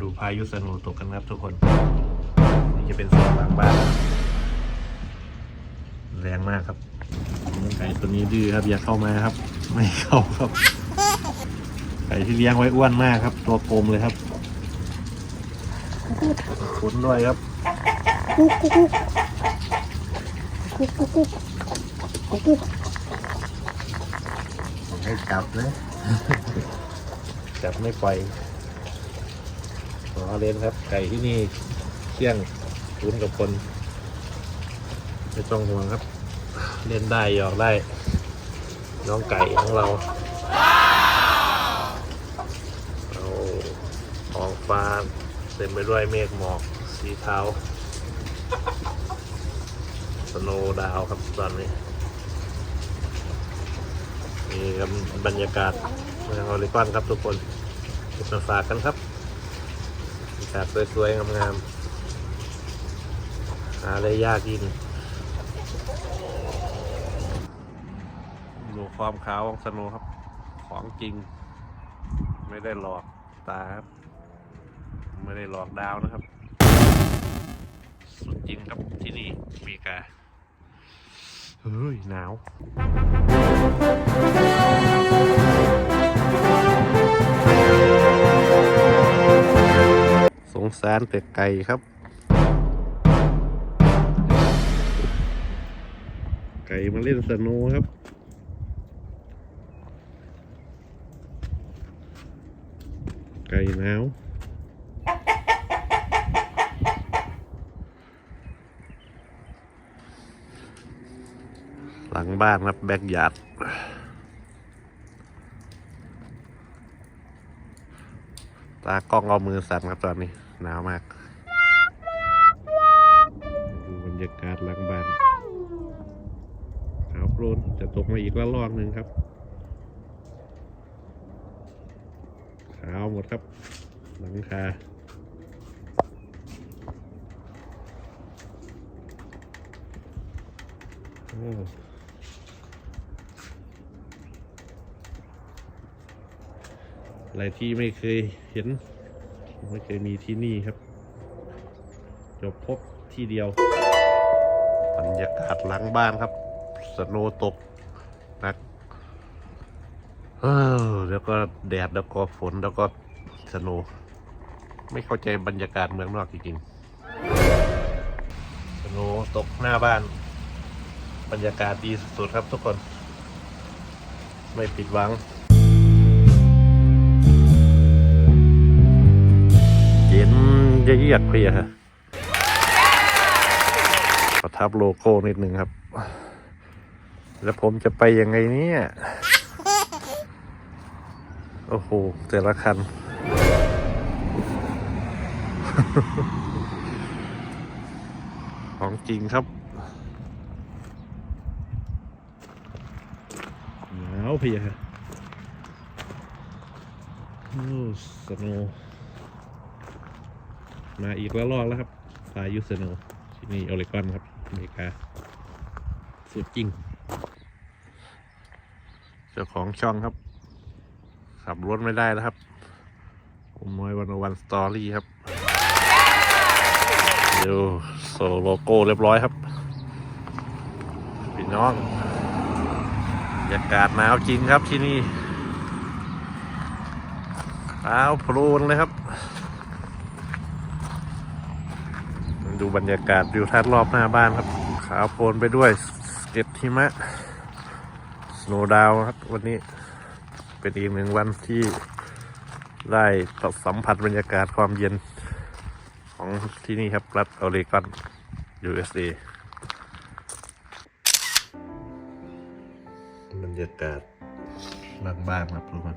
ดูพายุสนุตกกันครับทุกคน นี่จะเป็นส่วนหลังบ้าน แรงมากครับไก่ตัวนี้ดื้อครับ อย่าเข้ามาครับ ไม่เข้าครับ ไก่ที่เลี้ยงไว้อ้วนมากครับ ตัวกลมเลยครับขนด้วยครับให้จับเลย จับไม่ปล่อย ขอเล่นครับ ไก่ที่นี่เชี่ยงคุ้นกับคนไม่ต้องห่วงครับ เล่นได้หยอกได้ น้องไก่ของเราเอาท้องฟ้าเต็มไปด้วยเมฆหมอกสีเทาสโนว์ดาวครับตอนนี้นี่ครับบรรยากาศเมืองออริกอนครับทุกคนมาฝากกันครับ บรรยากาศสวยๆ งามๆ หาอะไรยากยิ่งดูความขาวของสโนว์ครับ ของจริง ไม่ได้หลอกตาครับ ไม่ได้หลอกดาวนะครับ สุดจริงครับที่นี่มริกาเฮ้ย หนาว งสารเป็ดไก่ครับ ไก่มาเล่นสโนครับ ไก่หนาวหลังบ้านครับแบกหยาดตากล้องเอามือสั่นครับตอนนี้ หนาวมาก ดูบรรยากาศหลังบ้านขาวโพลนจะตกมาอีกละลอกหนึ่งครับ ขาวหมดครับ หลังคาโอ้อะไรที่ไม่เคยเห็น ไม่เคยมีที่นี่ครับ จบพบที่เดียว บรรยากาศหลังบ้านครับ สโนว์ตกนักเออแล้วก็แดดแล้วก็ฝนแล้วก็สโนว์ไม่เข้าใจบรรยากาศเมืองนอกจริงๆสโนว์ตกหน้าบ้าน บรรยากาศดีสุดๆครับทุกคน ไม่ผิดหวัง จะเยียดเพียฮะประทับโลโก้นิดนึงครับ แล้วผมจะไปยังไงเนี่ย โอ้โห แต่ละคัน ของจริงครับหนาวเพียะโอ้สโน มาอีกแล้วลอกแล้วครับพายุสโนที่นี่ออริกอนครับอเมริกาสุดจริง เจ้าของช่องครับ ขับรถไม่ได้แล้วครับผมน้อยวันวันสตอรี่ครับเดี๋ยวโซโลโก้เรียบร้อยครับพี่น้องบรรยากาศหนาวจริงครับที่นี่ขาวโพลนเลยครับ ดูบรรยากาศวิวทัศน์รอบหน้าบ้านครับ ขาวโพลนไปด้วยสเก็ตหิมะสโนว์ดาวครับ วันนี้เป็นอีกหนึ่งวันที่ได้สัมผัสบรรยากาศความเย็นของที่นี่ครับ รัฐออริกอน USA บรรยากาศบ้างๆครับทุกคน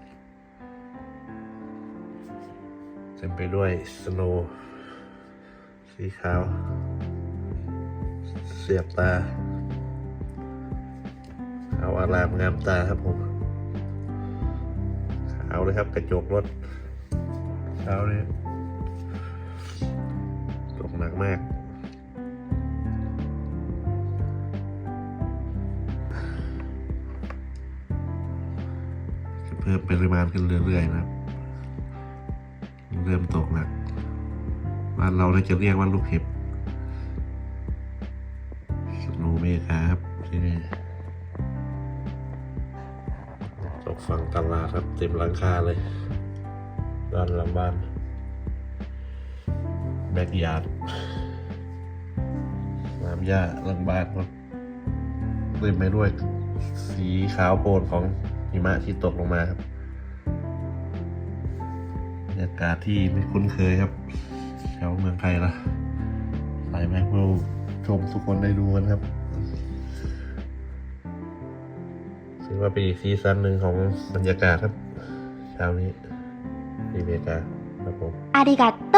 เต็มไปด้วยสโนว์ สีขาว เสียบตาขาวอารามงามตาครับผม ขาวเลยครับกระจกรถขาวเลยตกหนักมากเพิ่มปริมาณขึ้นเรื่อยๆนะครับ เริ่มตกหนัก บ้านเราเราจะเรียกว่าลูกเห็บสโนว์เมครับที่นี่ตกฝั่งตลาดครับ เต็มหลังคาเลย ด้านหลังบ้าน แบกยาดนามหญ้าหลังบ้านครับเต็มไปด้วยสีขาวโพลนของหิมะที่ตกลงมาครับบรรยากาศที่ไม่คุ้นเคยครับ ถวเมืองไทยละสายแม็กเวลชมสุกคนได้ดูกันครับถือว่าเป็นอีกซีซั่นหนึ่งของบรรยากาศครับเช้านี้ที่เมกาครับผมอาริกาโต